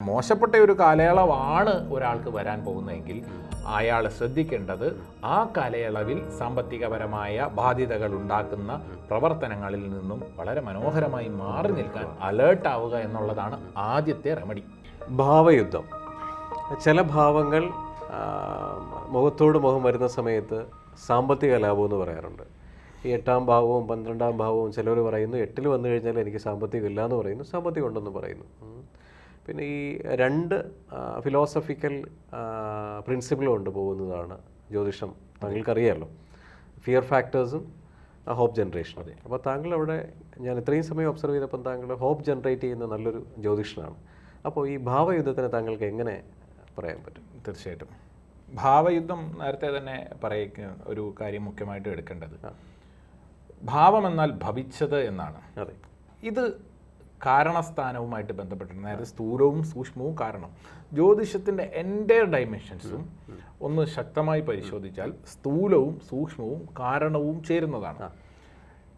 മോശപ്പെട്ട ഒരു കാലയളവാണ് ഒരാൾക്ക് വരാൻ പോകുന്നതെങ്കിൽ അയാൾ ശ്രദ്ധിക്കേണ്ടത് ആ കാലയളവിൽ സാമ്പത്തികപരമായ ബാധ്യതകൾ ഉണ്ടാക്കുന്ന പ്രവർത്തനങ്ങളിൽ നിന്നും വളരെ മനോഹരമായി മാറി നിൽക്കാൻ അലേർട്ടാവുക എന്നുള്ളതാണ് ആദ്യത്തെ റെമഡി ഭാവയുദ്ധം. ചില ഭാവങ്ങൾ മുഖത്തോട് മുഖം വരുന്ന സമയത്ത് സാമ്പത്തിക ലാഭം എന്ന് പറയാറുണ്ട്. ഈ എട്ടാം ഭാവവും പന്ത്രണ്ടാം ഭാവവും ചിലർ പറയുന്നു എട്ടിൽ വന്നു കഴിഞ്ഞാൽ എനിക്ക് സാമ്പത്തികം ഇല്ല എന്ന് പറയുന്നു സാമ്പത്തികം ഉണ്ടെന്ന് പറയുന്നു. പിന്നെ ഈ രണ്ട് ഫിലോസഫിക്കൽ പ്രിൻസിപ്പിൾ കൊണ്ട് പോകുന്നതാണ് ജ്യോതിഷം. താങ്കൾക്കറിയാമല്ലോ ഫിയർ ഫാക്ടേഴ്സും ഹോപ്പ് ജനറേഷനും അതെ. അപ്പോൾ താങ്കൾ അവിടെ ഞാൻ ഇത്രയും സമയം ഒബ്സർവ് ചെയ്തപ്പോൾ താങ്കൾ ഹോപ്പ് ജനറേറ്റ് ചെയ്യുന്ന നല്ലൊരു ജ്യോതിഷനാണ്. അപ്പോൾ ഈ ഭാവയുദ്ധത്തിന് താങ്കൾക്ക് എങ്ങനെ പറയാൻ പറ്റും? തീർച്ചയായിട്ടും. ഭാവയുദ്ധം നേരത്തെ തന്നെ പറയുക ഒരു കാര്യം മുഖ്യമായിട്ട് എടുക്കേണ്ടത്. ഭാവം എന്നാൽ ഭവിച്ചത് എന്നാണ്. അതെ. ഇത് കാരണസ്ഥാനവുമായിട്ട് ബന്ധപ്പെട്ടിട്ടുണ്ട്. അതായത് സ്ഥൂലവും സൂക്ഷ്മവും കാരണം. ജ്യോതിഷത്തിന്റെ എന്റെ ഡൈമെൻഷൻസും ഒന്ന് ശക്തമായി പരിശോധിച്ചാൽ സ്ഥൂലവും സൂക്ഷ്മവും കാരണവും ചേരുന്നതാണ്.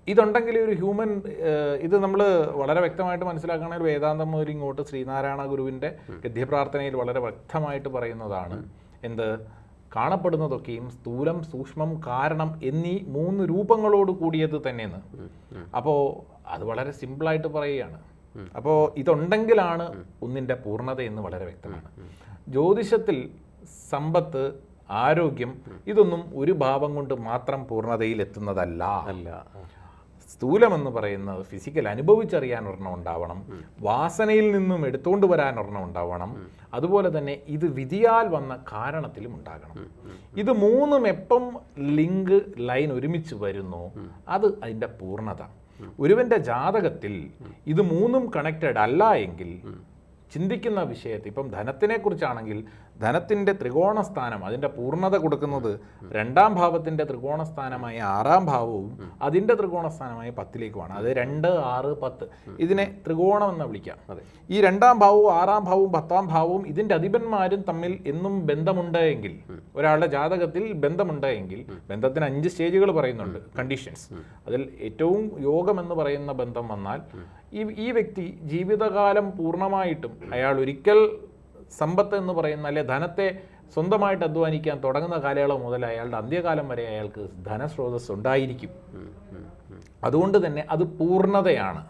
ഇതുണ്ടെങ്കിൽ ഒരു ഹ്യൂമൻ ഇത് നമ്മൾ വളരെ വ്യക്തമായിട്ട് മനസ്സിലാക്കുകയാണെങ്കിൽ വേദാന്തം മുതൽ ഇങ്ങോട്ട് ശ്രീനാരായണ ഗുരുവിന്റെ ഗദ്യപ്രാർത്ഥനയിൽ വളരെ വ്യക്തമായിട്ട് പറയുന്നതാണ്. എന്ത്? കാണപ്പെടുന്നതൊക്കെയും സ്ഥൂലം സൂക്ഷ്മം കാരണം എന്നീ മൂന്ന് രൂപങ്ങളോട് കൂടിയത് തന്നെയെന്ന്. അപ്പോൾ അത് വളരെ സിമ്പിളായിട്ട് പറയുകയാണ്. അപ്പോൾ ഇതുണ്ടെങ്കിലാണ് ഒന്നിന്റെ പൂർണത എന്ന് വളരെ വ്യക്തമാണ്. ജ്യോതിഷത്തിൽ സമ്പത്ത് ആരോഗ്യം ഇതൊന്നും ഒരു ഭാവം കൊണ്ട് മാത്രം പൂർണതയിൽ എത്തുന്നതല്ല. അല്ല. സ്ഥൂലമെന്ന് പറയുന്നത് ഫിസിക്കൽ അനുഭവിച്ചറിയാൻ ഒരെണ്ണം ഉണ്ടാവണം. വാസനയിൽ നിന്നും എടുത്തുകൊണ്ട് വരാൻ ഒരെണ്ണം ഉണ്ടാവണം. അതുപോലെ തന്നെ ഇത് വിധിയാൽ വന്ന കാരണത്തിലും ഉണ്ടാകണം. ഇത് മൂന്നും എപ്പം ലിങ്ക് ലൈൻ ഒരുമിച്ച് വരുന്നു അത് അതിന്റെ പൂർണത. ഒരുവന്റെ ജാതകത്തിൽ ഇത് മൂന്നും കണക്റ്റഡ് അല്ല എങ്കിൽ ചിന്തിക്കുന്ന വിഷയത്തിൽ ഇപ്പം ധനത്തിനെ കുറിച്ചാണെങ്കിൽ ധനത്തിന്റെ ത്രികോണസ്ഥാനം അതിന്റെ പൂർണത കൊടുക്കുന്നത് രണ്ടാം ഭാവത്തിന്റെ ത്രികോണസ്ഥാനമായ ആറാം ഭാവവും അതിന്റെ ത്രികോണസ്ഥാനമായ പത്തിലേക്കുമാണ്. അത് രണ്ട് ആറ് പത്ത്. ഇതിനെ ത്രികോണം എന്ന് വിളിക്കാം. ഈ രണ്ടാം ഭാവവും ആറാം ഭാവവും പത്താം ഭാവവും ഇതിന്റെ അധിപന്മാരും തമ്മിൽ എന്നും ബന്ധമുണ്ട് എങ്കിൽ ഒരാളുടെ ജാതകത്തിൽ ബന്ധമുണ്ട് എങ്കിൽ ബന്ധത്തിന് അഞ്ച് സ്റ്റേജുകൾ പറയുന്നുണ്ട് കണ്ടീഷൻസ് അതിൽ ഏറ്റവും യോഗം എന്ന് പറയുന്ന ബന്ധം വന്നാൽ ഈ ഈ വ്യക്തി ജീവിതകാലം പൂർണമായിട്ടും അയാൾ ഒരിക്കൽ സമ്പത്ത് എന്ന് പറയുന്ന അല്ലെ ധനത്തെ സ്വന്തമായിട്ട് അധ്വാനിക്കാൻ തുടങ്ങുന്ന കാലയളവ് മുതൽ അയാളുടെ അന്ത്യകാലം വരെ അയാൾക്ക് ധനസ്രോതസ് ഉണ്ടായിരിക്കും. അതുകൊണ്ട് തന്നെ അത് പൂർണതയാണ്.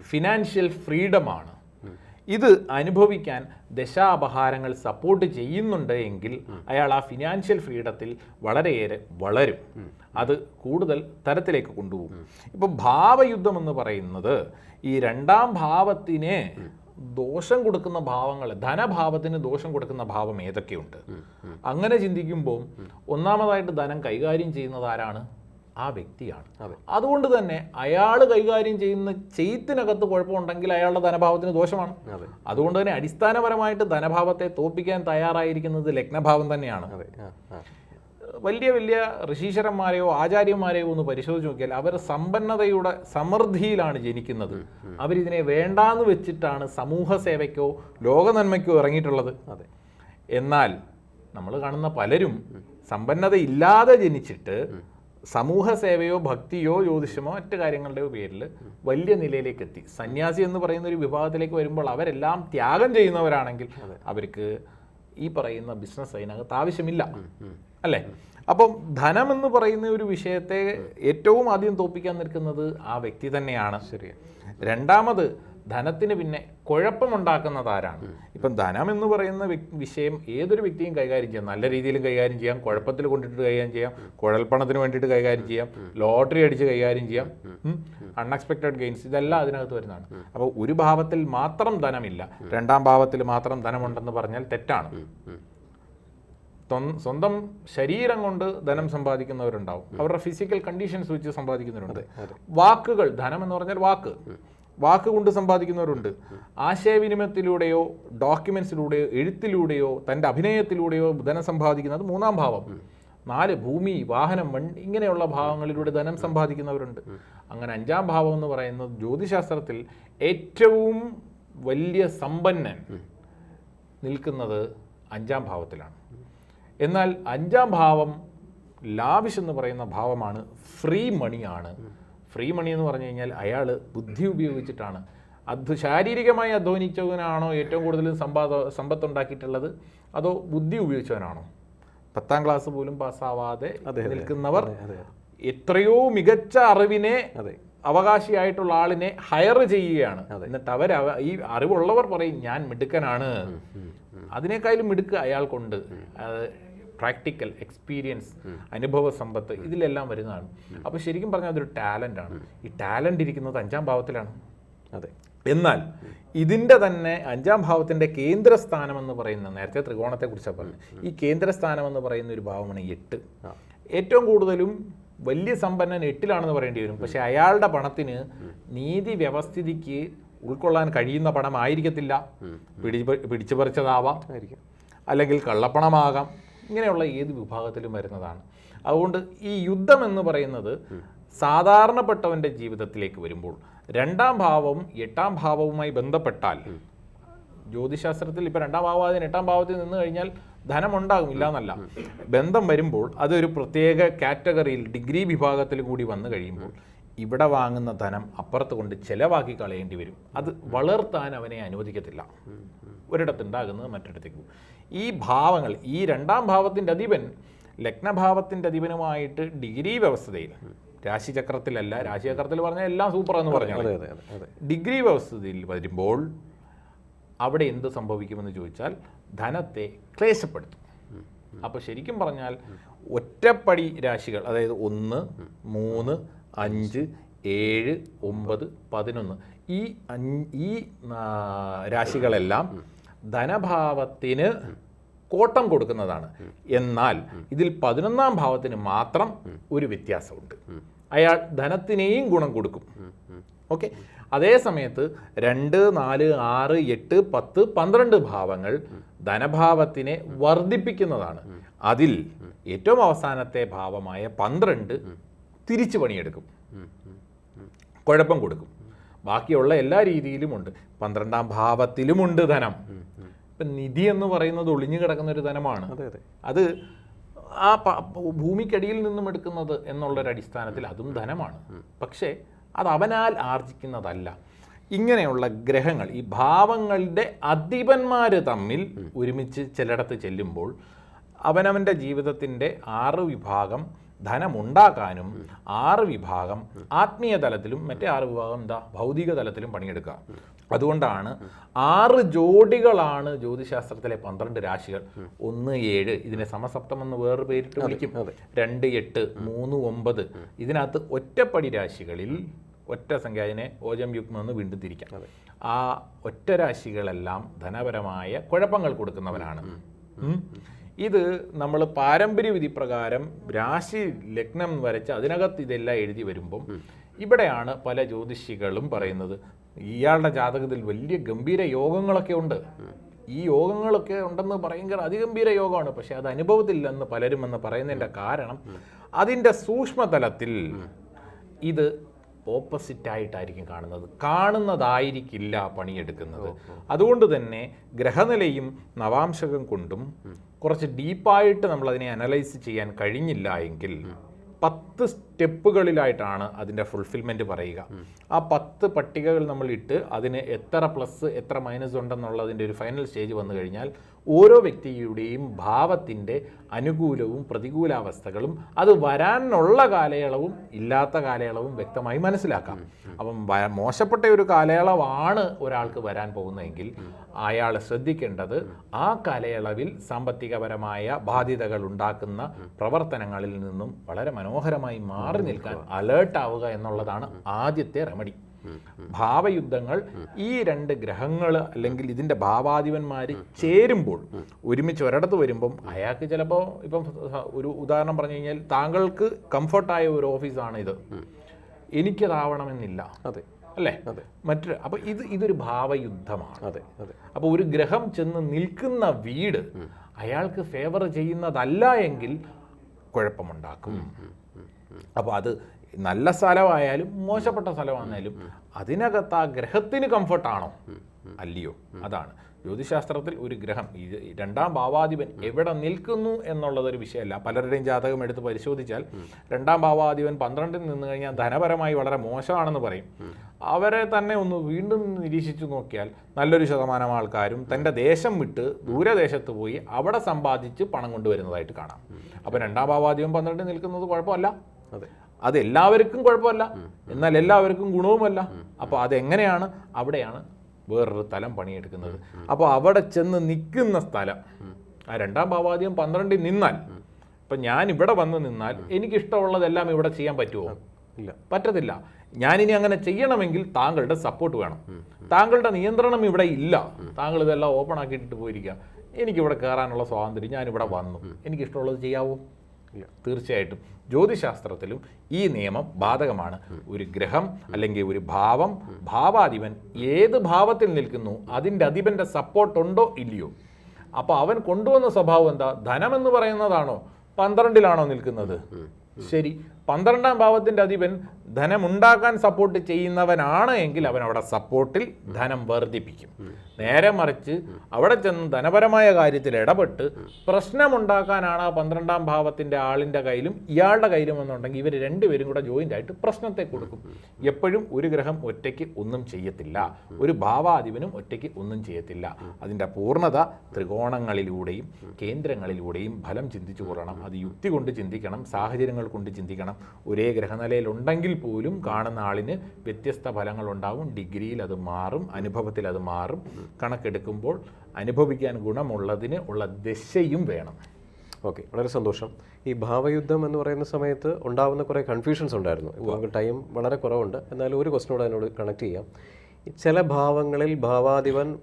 ഫിനാൻഷ്യൽ ഫ്രീഡമാണ് ഇത് അനുഭവിക്കാൻ ദശാപഹാരങ്ങൾ സപ്പോർട്ട് ചെയ്യുന്നുണ്ട് എങ്കിൽ അയാൾ ആ ഫിനാൻഷ്യൽ ഫ്രീഡത്തിൽ വളരെയേറെ വളരും. അത് കൂടുതൽ തരത്തിലേക്ക് കൊണ്ടുപോകും. ഇപ്പം ഭാവയുദ്ധം എന്ന് പറയുന്നത് ഈ രണ്ടാം ഭാവത്തിന് ദോഷം കൊടുക്കുന്ന ഭാവങ്ങൾ ധനഭാവത്തിന് ദോഷം കൊടുക്കുന്ന ഭാവം ഏതൊക്കെയുണ്ട്? അങ്ങനെ ചിന്തിക്കുമ്പോൾ ഒന്നാമതായിട്ട് ധനം കൈകാര്യം ചെയ്യുന്നത് ആരാണ്? ആ വ്യക്തിയാണ്. അതുകൊണ്ട് തന്നെ അയാൾ കൈകാര്യം ചെയ്യുന്ന ചെയ്ത്തിനകത്ത് കുഴപ്പമുണ്ടെങ്കിൽ അയാളുടെ ധനഭാവത്തിന് ദോഷമാണ്. അതുകൊണ്ട് തന്നെ അടിസ്ഥാനപരമായിട്ട് ധനഭാവത്തെ തോപ്പിക്കാൻ തയ്യാറായിരിക്കുന്നത് ലഗ്നഭാവം തന്നെയാണ്. വലിയ വലിയ ഋഷീശ്വരന്മാരെയോ ആചാര്യന്മാരെയോ ഒന്ന് പരിശോധിച്ച് നോക്കിയാൽ അവർ സമ്പന്നതയുടെ സമൃദ്ധിയിലാണ് ജനിക്കുന്നത്. അവരിതിനെ വേണ്ടാന്ന് വെച്ചിട്ടാണ് സമൂഹ സേവയ്ക്കോ ലോക നന്മയ്ക്കോ ഇറങ്ങിയിട്ടുള്ളത്. അതെ. എന്നാൽ നമ്മൾ കാണുന്ന പലരും സമ്പന്നത ഇല്ലാതെ ജനിച്ചിട്ട് സമൂഹ സേവയോ ഭക്തിയോ ജ്യോതിഷമോ മറ്റു കാര്യങ്ങളുടെയോ പേരിൽ വലിയ നിലയിലേക്ക് എത്തി. സന്യാസി എന്ന് പറയുന്ന ഒരു വിഭാഗത്തിലേക്ക് വരുമ്പോൾ അവരെല്ലാം ത്യാഗം ചെയ്യുന്നവരാണെങ്കിൽ അവർക്ക് ഈ പറയുന്ന ബിസിനസ് അതിനകത്ത് ആവശ്യമില്ല. അല്ലേ? അപ്പം ധനം എന്ന് പറയുന്ന ഒരു വിഷയത്തെ ഏറ്റവും ആദ്യം തോപ്പിക്കാൻ നിൽക്കുന്നത് ആ വ്യക്തി തന്നെയാണ്. ശരി. രണ്ടാമത് ധനത്തിന് പിന്നെ കുഴപ്പമുണ്ടാക്കുന്നത് ആരാണ്? ഇപ്പം ധനം എന്ന് പറയുന്ന വിഷയം ഏതൊരു വ്യക്തിയും കൈകാര്യം ചെയ്യാം. നല്ല രീതിയിലും കൈകാര്യം ചെയ്യാം. കുഴപ്പത്തിൽ കൊണ്ടിട്ട് കൈകാര്യം ചെയ്യാം. കുഴൽപ്പണത്തിന് വേണ്ടിയിട്ട് കൈകാര്യം ചെയ്യാം. ലോട്ടറി അടിച്ച് കൈകാര്യം ചെയ്യാം. അൺഎക്സ്പെക്റ്റഡ് ഗെയിൻസ് ഇതെല്ലാം അതിനകത്ത് വരുന്നതാണ്. അപ്പോൾ ഒരു ഭാവത്തിൽ മാത്രം ധനമില്ല. രണ്ടാം ഭാവത്തിൽ മാത്രം ധനമുണ്ടെന്ന് പറഞ്ഞാൽ തെറ്റാണ്. സ്വന്തം ശരീരം കൊണ്ട് ധനം സമ്പാദിക്കുന്നവരുണ്ടാവും. അവരുടെ ഫിസിക്കൽ കണ്ടീഷൻസ് വെച്ച് സമ്പാദിക്കുന്നവരുണ്ട്. വാക്കുകൾ ധനം എന്ന് പറഞ്ഞാൽ വാക്ക്. വാക്ക് കൊണ്ട് സമ്പാദിക്കുന്നവരുണ്ട്. ആശയവിനിമയത്തിലൂടെയോ ഡോക്യുമെന്റ്സിലൂടെയോ എഴുത്തിലൂടെയോ തന്റെ അഭിനയത്തിലൂടെയോ ധനം സമ്പാദിക്കുന്നത് മൂന്നാം ഭാവം. നാല് ഭൂമി വാഹനം മൺ ഇങ്ങനെയുള്ള ഭാവങ്ങളിലൂടെ ധനം സമ്പാദിക്കുന്നവരുണ്ട്. അങ്ങനെ അഞ്ചാം ഭാവം എന്ന് പറയുന്നത് ജ്യോതിശാസ്ത്രത്തിൽ ഏറ്റവും വലിയ സമ്പന്നൻ നിൽക്കുന്നത് അഞ്ചാം ഭാവത്തിലാണ്. എന്നാൽ അഞ്ചാം ഭാവം ലാവിഷ് എന്ന് പറയുന്ന ഭാവമാണ് ഫ്രീ മണിയാണ്. ഫ്രീ മണി എന്ന് പറഞ്ഞു കഴിഞ്ഞാൽ അയാൾ ബുദ്ധി ഉപയോഗിച്ചിട്ടാണ്. അത് ശാരീരികമായി അധ്വാനിച്ചവനാണോ ഏറ്റവും കൂടുതൽ സമ്പാദ സമ്പത്തുണ്ടാക്കിയിട്ടുള്ളത്? അതോ ബുദ്ധി ഉപയോഗിച്ചവനാണോ? പത്താം ക്ലാസ് പോലും പാസ്സാവാതെ നിൽക്കുന്നവർ എത്രയോ മികച്ച അറിവിനെ അവകാശിയായിട്ടുള്ള ആളിനെ ഹയർ ചെയ്യുകയാണ്. എന്നിട്ട് അവർ ഈ അറിവുള്ളവർ പറയും ഞാൻ മിടുക്കനാണ്. അതിനേക്കാളും മിടുക്ക് അയാൾക്കുണ്ട്. പ്രാക്ടിക്കൽ എക്സ്പീരിയൻസ് അനുഭവ സമ്പത്ത് ഇതിലെല്ലാം വരുന്നതാണ്. അപ്പോൾ ശരിക്കും പറഞ്ഞാൽ അതൊരു ടാലന്റ് ആണ് ഈ ടാലന്റ് ഇരിക്കുന്നത് അഞ്ചാം ഭാവത്തിലാണ്. അതെ. എന്നാൽ ഇതിന്റെ തന്നെ അഞ്ചാം ഭാവത്തിന്റെ കേന്ദ്രസ്ഥാനം എന്ന് പറയുന്ന നേരത്തെ ത്രികോണത്തെ കുറിച്ചാണ് പറഞ്ഞത്. ഈ കേന്ദ്രസ്ഥാനം എന്ന് പറയുന്ന ഒരു ഭാവമാണ് എട്ട്. ഏറ്റവും കൂടുതലും വലിയ സമ്പന്നൻ എട്ടിലാണെന്ന് പറയേണ്ടി വരും. പക്ഷേ അയാളുടെ പണത്തിന് നീതി വ്യവസ്ഥിതിക്ക് ഉൾക്കൊള്ളാൻ കഴിയുന്ന പണമായിരിക്കത്തില്ല. പിടി പിടിച്ചു പറിച്ചതാവാം. അല്ലെങ്കിൽ കള്ളപ്പണമാകാം. ഇങ്ങനെയുള്ള ഏത് വിഭാഗത്തിലും വരുന്നതാണ്. അതുകൊണ്ട് ഈ യുദ്ധം എന്ന് പറയുന്നത് സാധാരണപ്പെട്ടവന്റെ ജീവിതത്തിലേക്ക് വരുമ്പോൾ രണ്ടാം ഭാവവും എട്ടാം ഭാവവുമായി ബന്ധപ്പെട്ടാൽ ജ്യോതിശാസ്ത്രത്തിൽ ഇപ്പോൾ രണ്ടാം ഭാവം എട്ടാം ഭാവത്തിൽ നിന്ന് കഴിഞ്ഞാൽ ധനമുണ്ടാകും ഇല്ല എന്നല്ല ബന്ധം വരുമ്പോൾ അതൊരു പ്രത്യേക കാറ്റഗറിയിൽ ഡിഗ്രി വിഭാഗത്തിൽ കൂടി വന്നു കഴിയുമ്പോൾ ഇവിടെ വാങ്ങുന്ന ധനം അപ്പുറത്ത് കൊണ്ട് ചെലവാക്കി കളയേണ്ടി വരും. അത് വളർത്താൻ അവനെ അനുവദിക്കത്തില്ല. ഒരിടത്തുണ്ടാകുന്നത് മറ്റൊരിടത്തേക്ക് പോകും. ഈ ഭാവങ്ങൾ ഈ രണ്ടാം ഭാവത്തിന്റെ അധിപൻ ലഗ്നഭാവത്തിന്റെ അധിപനുമായിട്ട് ഡിഗ്രി വ്യവസ്ഥതയിൽ രാശിചക്രത്തിലല്ല രാശിചക്രത്തിൽ പറഞ്ഞാൽ എല്ലാം സൂപ്പർ എന്ന് പറഞ്ഞു ഡിഗ്രി വ്യവസ്ഥയിൽ വരുമ്പോൾ അവിടെ എന്ത് സംഭവിക്കുമെന്ന് ചോദിച്ചാൽ ധനത്തെ ക്ലേശപ്പെടുത്തും. അപ്പോൾ ശരിക്കും പറഞ്ഞാൽ ഒറ്റപ്പടി രാശികൾ അതായത് ഒന്ന് മൂന്ന് അഞ്ച് ഏഴ് ഒമ്പത് പതിനൊന്ന് ഈ അഞ്ച് ഈ രാശികളെല്ലാം ധനഭാവത്തിന് കോട്ടം കൊടുക്കുന്നതാണ്. എന്നാൽ ഇതിൽ പതിനൊന്നാം ഭാവത്തിന് മാത്രം ഒരു വ്യത്യാസമുണ്ട്. അയാൾ ധനത്തിനെയും ഗുണം കൊടുക്കും. ഓക്കെ? അതേ സമയത്ത് രണ്ട് നാല് ആറ് എട്ട് പത്ത് പന്ത്രണ്ട് ഭാവങ്ങൾ ധനഭാവത്തിനെ വർദ്ധിപ്പിക്കുന്നതാണ്. അതിൽ ഏറ്റവും അവസാനത്തെ ഭാവമായ പന്ത്രണ്ട് തിരിച്ചു പണിയെടുക്കും. കുഴപ്പം കൊടുക്കും. ബാക്കിയുള്ള എല്ലാ രീതിയിലുമുണ്ട് പന്ത്രണ്ടാം ഭാവത്തിലുമുണ്ട് ധനം. ഇപ്പം നിധി എന്ന് പറയുന്നത് ഒളിഞ്ഞു കിടക്കുന്ന ഒരു ധനമാണ്. അതെ അതെ. അത് ആ ഭൂമിക്കടിയിൽ നിന്നും എടുക്കുന്നത് എന്നുള്ളൊരു അടിസ്ഥാനത്തിൽ അതും ധനമാണ്. പക്ഷേ അത് അവനാൽ ആർജിക്കുന്നതല്ല. ഇങ്ങനെയുള്ള ഗ്രഹങ്ങൾ ഈ ഭാവങ്ങളുടെ അധിപന്മാർ തമ്മിൽ ഒരുമിച്ച് ചിലയിടത്ത് ചെല്ലുമ്പോൾ അവനവന്റെ ജീവിതത്തിന്റെ ആറ് വിഭാഗം ധനമുണ്ടാക്കാനും ആറ് വിഭാഗം ആത്മീയ തലത്തിലും മറ്റേ ആറ് വിഭാഗം എന്താ? ഭൗതിക തലത്തിലും പണിയെടുക്കുക. അതുകൊണ്ടാണ് ആറ് ജോഡികളാണ് ജ്യോതിശാസ്ത്രത്തിലെ പന്ത്രണ്ട് രാശികൾ. ഒന്ന് ഏഴ്. ഇതിനെ സമസപ്തം എന്ന് വേറൊരു പേരിട്ട് വിളിക്കും. രണ്ട് എട്ട് മൂന്ന് ഒമ്പത്. ഇതിനകത്ത് ഒറ്റപ്പടി രാശികളിൽ ഒറ്റ സംഖ്യ അതിനെ ഓജം യുഗ്മം എന്ന് വീണ്ടും തിരിക്കാം. ആ ഒറ്റ രാശികളെല്ലാം ധനപരമായ കുഴപ്പങ്ങൾ കൊടുക്കുന്നവനാണ്. ഇത് നമ്മൾ പാരമ്പര്യ വിധി പ്രകാരം രാശി ലഗ്നം വരച്ച് അതിനകത്ത് ഇതെല്ലാം എഴുതി വരുമ്പം ഇവിടെയാണ് പല ജ്യോതിഷികളും പറയുന്നത്. ഇയാളുടെ ജാതകത്തിൽ വലിയ ഗംഭീര യോഗങ്ങളൊക്കെ ഉണ്ട്. ഈ യോഗങ്ങളൊക്കെ ഉണ്ടെന്ന് ഭയങ്കര അതിഗംഭീര യോഗമാണ്. പക്ഷെ അത് അനുഭവത്തില്ലെന്ന് പലരും എന്ന് പറയുന്നതിന്റെ കാരണം അതിന്റെ സൂക്ഷ്മതലത്തിൽ ഇത് ഓപ്പോസിറ്റ് ആയിട്ടായിരിക്കും കാണുന്നത്. കാണുന്നതായിരിക്കില്ല പണിയെടുക്കുന്നത്. അതുകൊണ്ട് തന്നെ ഗ്രഹനിലയും നവാംശകം കൊണ്ടും കുറച്ച് ഡീപ്പായിട്ട് നമ്മളതിനെ അനലൈസ് ചെയ്യാൻ കഴിഞ്ഞില്ല എങ്കിൽ പത്ത് സ്റ്റെപ്പുകളിലായിട്ടാണ് അതിന്റെ ഫുൾഫിൽമെന്റ് പറയുക. ആ പത്ത് പട്ടികകൾ നമ്മൾ ഇട്ട് അതിന് എത്ര പ്ലസ് എത്ര മൈനസ് ഉണ്ടെന്നുള്ളതിന്റെ ഒരു ഫൈനൽ സ്റ്റേജ് വന്നു കഴിഞ്ഞാൽ ഓരോ വ്യക്തിയുടെയും ഭാവത്തിന്റെ അനുകൂലവും പ്രതികൂലാവസ്ഥകളും അത് വരാനുള്ള കാലയളവും ഇല്ലാത്ത കാലയളവും വ്യക്തമായി മനസ്സിലാക്കാം. അപ്പം മോശപ്പെട്ട ഒരു കാലയളവാണ് ഒരാൾക്ക് വരാൻ പോകുന്നതെങ്കിൽ അയാൾ ശ്രദ്ധിക്കേണ്ടത് ആ കാലയളവിൽ സാമ്പത്തികപരമായ ബാധ്യതകൾ ഉണ്ടാക്കുന്ന പ്രവർത്തനങ്ങളിൽ നിന്നും വളരെ മനോഹരമായി മാറി നിൽക്കാൻ അലേർട്ട് ആവുക എന്നുള്ളതാണ് ആദ്യത്തെ റെമഡി ഭാവയുദ്ധങ്ങൾ ഈ രണ്ട് ഗ്രഹങ്ങൾ അല്ലെങ്കിൽ ഇതിന്റെ ഭാവാധിപന്മാർ ചേരുമ്പോൾ ഒരുമിച്ച് ഒരിടത്ത് വരുമ്പം അയാൾക്ക് ചിലപ്പോൾ ഇപ്പം ഒരു ഉദാഹരണം പറഞ്ഞു കഴിഞ്ഞാൽ താങ്കൾക്ക് കംഫർട്ടായ ഒരു ഓഫീസാണ് ഇത്. എനിക്കതാവണമെന്നില്ല. അതെ. അല്ലേ? അതെ. മറ്റൊരു അപ്പൊ ഇത് ഇതൊരു ഭാവയുദ്ധമാണ്. അതെ അതെ. അപ്പോൾ ഒരു ഗ്രഹം ചെന്ന് നിൽക്കുന്ന വീട് അയാൾക്ക് ഫേവർ ചെയ്യുന്നതല്ല എങ്കിൽ കുഴപ്പമുണ്ടാക്കും. അപ്പോൾ അത് നല്ല സ്ഥലമായാലും മോശപ്പെട്ട സ്ഥലമാണെങ്കിലും അതിനകത്ത് ആ ഗ്രഹത്തിന് കംഫർട്ടാണോ? അല്ലയോ? അതാണ്. ജ്യോതിശാസ്ത്രത്തിൽ ഒരു ഗ്രഹം ഇത് രണ്ടാം ഭാവാധിപൻ എവിടെ നിൽക്കുന്നു എന്നുള്ളതൊരു വിഷയമല്ല. പലരുടെയും ജാതകം എടുത്ത് പരിശോധിച്ചാൽ രണ്ടാം ഭാവാധിപൻ പന്ത്രണ്ടിൽ നിന്ന് കഴിഞ്ഞാൽ ധനപരമായി വളരെ മോശമാണെന്ന് പറയും. അവരെ തന്നെ ഒന്ന് വീണ്ടും നിരീക്ഷിച്ചു നോക്കിയാൽ നല്ലൊരു ശതമാനം ആൾക്കാരും തന്റെ ദേശം വിട്ട് ദൂരദേശത്ത് പോയി അവിടെ സമ്പാദിച്ച് പണം കൊണ്ടുവരുന്നതായിട്ട് കാണാം. അപ്പോൾ രണ്ടാം ഭാവാധിപൻ പന്ത്രണ്ടിൽ നിൽക്കുന്നത് കുഴപ്പമല്ല. അതെ. എല്ലാവർക്കും കുഴപ്പമല്ല. എന്നാൽ എല്ലാവർക്കും ഗുണവുമല്ല. അപ്പോൾ അതെങ്ങനെയാണ്? അവിടെയാണ് വേറൊരു സ്ഥലം പണിയെടുക്കുന്നത്. അപ്പോൾ അവിടെ ചെന്ന് നിൽക്കുന്ന സ്ഥലം. ആ രണ്ടാം ഭാവാദ്യം പന്ത്രണ്ടിൽ നിന്നാൽ ഇപ്പം ഞാൻ ഇവിടെ വന്ന് നിന്നാൽ എനിക്കിഷ്ടമുള്ളതെല്ലാം ഇവിടെ ചെയ്യാൻ പറ്റുമോ? ഇല്ല. പറ്റത്തില്ല. ഞാനിനി അങ്ങനെ ചെയ്യണമെങ്കിൽ താങ്കളുടെ സപ്പോർട്ട് വേണം. താങ്കളുടെ നിയന്ത്രണം ഇവിടെ ഇല്ല. താങ്കൾ ഇതെല്ലാം ഓപ്പൺ ആക്കിയിട്ട് പോയിരിക്കുക. എനിക്കിവിടെ കയറാനുള്ള സ്വാതന്ത്ര്യം ഞാനിവിടെ വന്നു. എനിക്കിഷ്ടമുള്ളത് ചെയ്യാവോ? ഇല്ല. തീർച്ചയായിട്ടും ജ്യോതിശാസ്ത്രത്തിലും ഈ നിയമം ബാധകമാണ്. ഒരു ഗ്രഹം അല്ലെങ്കിൽ ഒരു ഭാവം ഭാവാധിപൻ ഏത് ഭാവത്തിൽ നിൽക്കുന്നു അതിന്റെ അധിപന്റെ സപ്പോർട്ടുണ്ടോ ഇല്ലയോ? അപ്പോൾ അവൻ കൊണ്ടുവന്ന സ്വഭാവം എന്താ? ധനം എന്ന് പറയുന്നതാണോ? പന്ത്രണ്ടിലാണോ നിൽക്കുന്നത്? ശരി. പന്ത്രണ്ടാം ഭാവത്തിന്റെ അധിപൻ ധനമുണ്ടാക്കാൻ സപ്പോർട്ട് ചെയ്യുന്നവനാണ് എങ്കിൽ അവൻ അവിടെ സപ്പോർട്ടിൽ ധനം വർദ്ധിപ്പിക്കും. നേരെ മറിച്ച് അവിടെ ചെന്ന് ധനപരമായ കാര്യത്തിൽ ഇടപെട്ട് പ്രശ്നമുണ്ടാക്കാനാണ് ആ പന്ത്രണ്ടാം ഭാവത്തിന്റെ ആളിന്റെ കയ്യിലും ഇയാളുടെ കയ്യിലും എന്നുണ്ടെങ്കിൽ ഇവർ രണ്ടുപേരും കൂടെ ജോയിന്റ് ആയിട്ട് പ്രശ്നത്തെ കൊടുക്കും. എപ്പോഴും ഒരു ഗ്രഹം ഒറ്റയ്ക്ക് ഒന്നും ചെയ്യത്തില്ല. ഒരു ഭാവാധിപനും ഒറ്റയ്ക്ക് ഒന്നും ചെയ്യത്തില്ല. അതിന്റെ പൂർണത ത്രികോണങ്ങളിലൂടെയും കേന്ദ്രങ്ങളിലൂടെയും ഫലം ചിന്തിച്ചു കൊള്ളണം. അത് യുക്തി കൊണ്ട് ചിന്തിക്കണം സാഹചര്യങ്ങൾ കൊണ്ട് ചിന്തിക്കണം ഒരേ ഗ്രഹനിലയിലുണ്ടെങ്കിൽ പോലും കാണുന്ന ആളിന് വ്യത്യസ്ത ഫലങ്ങളുണ്ടാവും. ഡിഗ്രിയിൽ അത് മാറും അനുഭവത്തിൽ അത് മാറും. കണക്കെടുക്കുമ്പോൾ അനുഭവിക്കാൻ ഗുണമുള്ളതിന് ഉള്ള ദശയും വേണം. ഓക്കെ വളരെ സന്തോഷം. ഈ ഭാവയുദ്ധം എന്ന് പറയുന്ന സമയത്ത് ഉണ്ടാകുന്ന കുറേ കൺഫ്യൂഷൻസ് ഉണ്ടായിരുന്നു. നമുക്ക് ടൈം വളരെ കുറവുണ്ട്. എന്നാലും ഒരു ക്വസ്റ്റിനോട് അതിനോട് കണക്ട് ചെയ്യാം. ചില ഭാവങ്ങളിൽ ഭാവാധിപൻ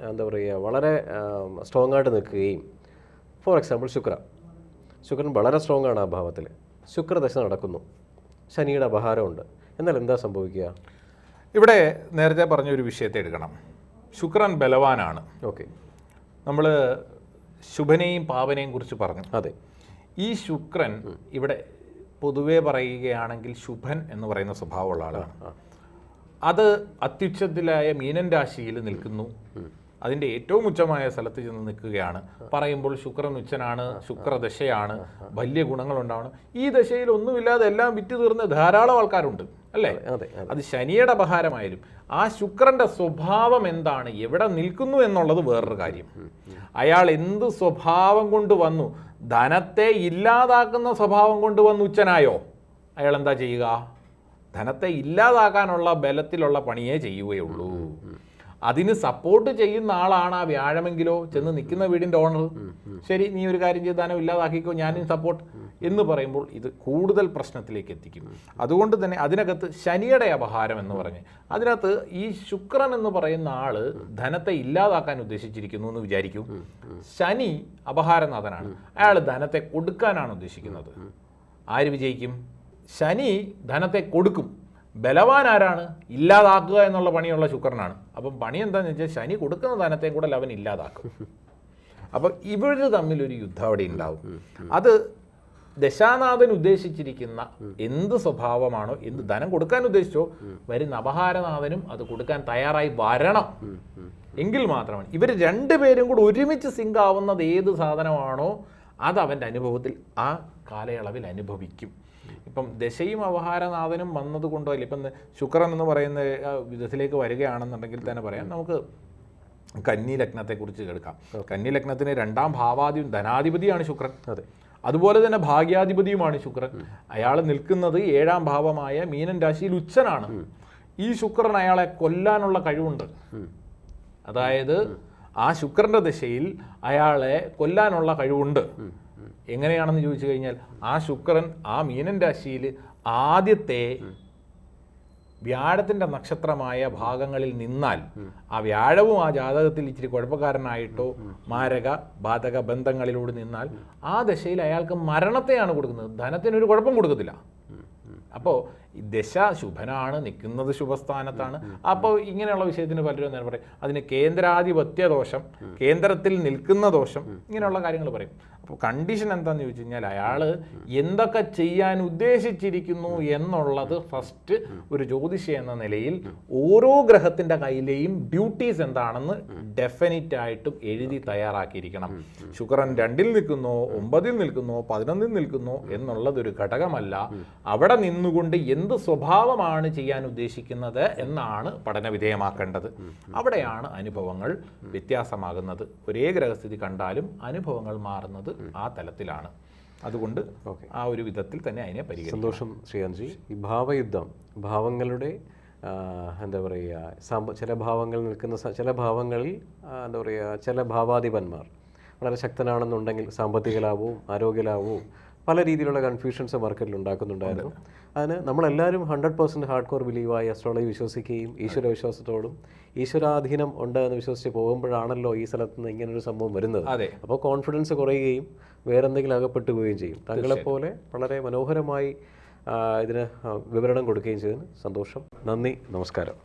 എന്താ പറയുക വളരെ സ്ട്രോങ് ആയിട്ട് നിൽക്കുകയും ഫോർ എക്സാമ്പിൾ ശുക്ര ശുക്രൻ വളരെ സ്ട്രോങ് ആണ് ആ ഭാവത്തിൽ. ശുക്രദശ നടക്കുന്നു. ശനിയുടെ അപഹാരമുണ്ട്. എന്നാൽ എന്താ സംഭവിക്കുക? ഇവിടെ നേരത്തെ പറഞ്ഞ ഒരു വിഷയത്തെ എടുക്കണം. ശുക്രൻ ബലവാനാണ്. ഓക്കെ. നമ്മൾ ശുഭനെയും പാവനെയും കുറിച്ച് പറഞ്ഞു. അതെ. ഈ ശുക്രൻ ഇവിടെ പൊതുവേ പറയുകയാണെങ്കിൽ ശുഭൻ എന്ന് പറയുന്ന സ്വഭാവമുള്ള ആളാണ്. അത് അത്യുച്ചത്തിലായ മീനൻ രാശിയിൽ നിൽക്കുന്നു. അതിന്റെ ഏറ്റവും ഉച്ചമായ സ്ഥലത്ത് ചെന്ന് നിൽക്കുകയാണ്. പറയുമ്പോൾ ശുക്രൻ ഉച്ചനാണ് ശുക്രദശയാണ് വലിയ ഗുണങ്ങളുണ്ടാവണം. ഈ ദശയിൽ ഒന്നുമില്ലാതെ എല്ലാം വിറ്റ് തീർന്ന ധാരാളം ആൾക്കാരുണ്ട് അല്ലേ? അതെ ശനിയുടെ അപഹാരമായാലും ആ ശുക്രന്റെ സ്വഭാവം എന്താണ് എവിടെ നിൽക്കുന്നു എന്നുള്ളത് വേറൊരു കാര്യം. അയാൾ എന്ത് സ്വഭാവം കൊണ്ട് വന്നു? ധനത്തെ ഇല്ലാതാക്കുന്ന സ്വഭാവം കൊണ്ട് വന്നു ഉച്ചനായോ? അയാൾ എന്താ ചെയ്യുക? ധനത്തെ ഇല്ലാതാക്കാനുള്ള ബലത്തിലുള്ള പണിയേ ചെയ്യുകയുള്ളൂ. അതിന് സപ്പോർട്ട് ചെയ്യുന്ന ആളാണ് ആ വ്യാഴമെങ്കിലോ ചെന്ന് നിൽക്കുന്ന വീടിന്റെ ഓണർ ശരി നീ ഒരു കാര്യം ചെയ്ത് ധനം ഇല്ലാതാക്കിക്കോ ഞാനും സപ്പോർട്ട് എന്ന് പറയുമ്പോൾ ഇത് കൂടുതൽ പ്രശ്നത്തിലേക്ക് എത്തിക്കും. അതുകൊണ്ട് തന്നെ അതിനകത്ത് ശനിയുടെ അപഹാരം എന്ന് പറഞ്ഞ് അതിനകത്ത് ഈ ശുക്രൻ എന്ന് പറയുന്ന ആൾ ധനത്തെ ഇല്ലാതാക്കാൻ ഉദ്ദേശിച്ചിരിക്കുന്നു എന്ന് വിചാരിക്കും. ശനി അപഹാരനാഥനാണ്. അയാൾ ധനത്തെ കൊടുക്കാനാണ് ഉദ്ദേശിക്കുന്നത്. ആര് വിജയിക്കും? ശനി ധനത്തെ കൊടുക്കും. ബലവാൻ ആരാണ്? ഇല്ലാതാക്കുക എന്നുള്ള പണിയുള്ള ശുക്രനാണ്. അപ്പം പണി എന്താണെന്ന് വെച്ചാൽ ശനി കൊടുക്കുന്ന ധനത്തെ കൂടെ അവൻ ഇല്ലാതാക്കും. അപ്പം ഇവർ തമ്മിലൊരു യുദ്ധം അവിടെ ഉണ്ടാവും. അത് ദശാനാഥൻ ഉദ്ദേശിച്ചിരിക്കുന്ന എന്ത് സ്വഭാവമാണോ എന്ത് ധനം കൊടുക്കാൻ ഉദ്ദേശിച്ചോ വരുന്ന അപഹാരനാഥനും അത് കൊടുക്കാൻ തയ്യാറായി വരണം. എങ്കിൽ മാത്രമാണ്. ഇവർ രണ്ടുപേരും കൂടെ ഒരുമിച്ച് സിങ്ക് ആവുന്നത് ഏത് സാധനമാണോ അത് അവന്റെ അനുഭവത്തിൽ ആ കാലയളവിൽ അനുഭവിക്കും. ഇപ്പം ദശയും അവഹാരനാഥനും വന്നതുകൊണ്ടോ അല്ല ഇപ്പം ശുക്രൻ എന്ന് പറയുന്ന വിധത്തിലേക്ക് വരികയാണെന്നുണ്ടെങ്കിൽ തന്നെ പറയാം. നമുക്ക് കന്നി ലഗ്നത്തെക്കുറിച്ച് കേൾക്കാം. കന്നി ലഗ്നത്തിന് രണ്ടാം ഭാവാധി ധനാധിപതിയാണ് ശുക്രൻ. അതെ. അതുപോലെ തന്നെ ഭാഗ്യാധിപതിയുമാണ് ശുക്രൻ. അയാൾ നിൽക്കുന്നത് ഏഴാം ഭാവമായ മീനൻ രാശിയിൽ ഉച്ചനാണ്. ഈ ശുക്രൻ അയാളെ കൊല്ലാനുള്ള കഴിവുണ്ട്. അതായത് ആ ശുക്രന്റെ ദശയിൽ അയാളെ കൊല്ലാനുള്ള കഴിവുണ്ട്. എങ്ങനെയാണെന്ന് ചോദിച്ചു കഴിഞ്ഞാൽ ആ ശുക്രൻ ആ മീനൻ രാശിയിൽ ആദ്യത്തെ വ്യാഴത്തിന്റെ നക്ഷത്രമായ ഭാഗങ്ങളിൽ നിന്നാൽ ആ വ്യാഴവും ആ ജാതകത്തിൽ ഇച്ചിരി കുഴപ്പക്കാരനായിട്ടോ മാരക ബാധക ബന്ധങ്ങളിലൂടെ നിന്നാൽ ആ ദശയിൽ അയാൾക്ക് മരണത്തെയാണ് കൊടുക്കുന്നത്. ധനത്തിനൊരു കുഴപ്പം കൊടുക്കത്തില്ല. അപ്പോൾ ദശ ശുഭനാണ് നിൽക്കുന്നത് ശുഭസ്ഥാനത്താണ്. അപ്പോൾ ഇങ്ങനെയുള്ള വിഷയത്തിന് പലരും നേരം പറയും? അതിന് കേന്ദ്രാധിപത്യ ദോഷം കേന്ദ്രത്തിൽ നിൽക്കുന്ന ദോഷം ഇങ്ങനെയുള്ള കാര്യങ്ങൾ പറയും. അപ്പോൾ കണ്ടീഷൻ എന്താന്ന് ചോദിച്ചു കഴിഞ്ഞാൽ അയാൾ എന്തൊക്കെ ചെയ്യാൻ ഉദ്ദേശിച്ചിരിക്കുന്നു എന്നുള്ളത് ഫസ്റ്റ് ഒരു ജ്യോതിഷി എന്ന നിലയിൽ ഓരോ ഗ്രഹത്തിന്റെ കയ്യിലെയും ഡ്യൂട്ടീസ് എന്താണെന്ന് ഡെഫിനറ്റ് ആയിട്ടും എഴുതി തയ്യാറാക്കിയിരിക്കണം. ശുക്രൻ രണ്ടിൽ നിൽക്കുന്നോ ഒമ്പതിൽ നിൽക്കുന്നോ പതിനൊന്നിൽ നിൽക്കുന്നോ എന്നുള്ളത് ഒരു ഘടകമല്ല. അവിടെ നിന്നുകൊണ്ട് എന്ത് സ്വഭാവമാണ് ചെയ്യാൻ ഉദ്ദേശിക്കുന്നത് എന്നാണ് പഠന വിധേയമാക്കേണ്ടത് അവിടെയാണ് അനുഭവങ്ങൾ വ്യത്യാസമാകുന്നത്. ഒരേ ഗ്രഹസ്ഥിതി കണ്ടാലും അനുഭവങ്ങൾ മാറുന്നത് ആ തലത്തിലാണ്. അതുകൊണ്ട് ആ ഒരു വിധത്തിൽ തന്നെ അതിനെ പരിഗണിക്കും സന്തോഷം ശ്രീകാന്ത്ജി. ഈ ഭാവയുദ്ധം ഭാവങ്ങളുടെ എന്താ പറയുക ചില ഭാവങ്ങൾ നിൽക്കുന്ന ചില ഭാവങ്ങളിൽ എന്താ പറയുക ചില ഭാവാധിപന്മാർ വളരെ ശക്തനാണെന്നുണ്ടെങ്കിൽ സാമ്പത്തിക ലാഭവും ആരോഗ്യ ലാഭവും പല രീതിയിലുള്ള കൺഫ്യൂഷൻസ് മാർക്കറ്റിൽ ഉണ്ടാക്കുന്നുണ്ടായിരുന്നു. അതിന് നമ്മളെല്ലാവരും ഹൺഡ്രഡ് പെർസെന്റ് ഹാർഡ് കോർ ബിലീവായി അസ്ട്രോളജി വിശ്വസിക്കുകയും ഈശ്വര വിശ്വാസത്തോടും ഈശ്വരാധീനം ഉണ്ട് എന്ന് വിശ്വസിച്ച് പോകുമ്പോഴാണല്ലോ ഈ സ്ഥലത്ത് നിന്ന് ഇങ്ങനൊരു സംഭവം വരുന്നത്. അപ്പോൾ കോൺഫിഡൻസ് കുറയുകയും വേറെ എന്തെങ്കിലും അകപ്പെട്ടു പോവുകയും ചെയ്യും താങ്കളെപ്പോലെ വളരെ മനോഹരമായി ഇതിന് വിവരണം കൊടുക്കുകയും ചെയ്തതിന് സന്തോഷം. നന്ദി. നമസ്കാരം.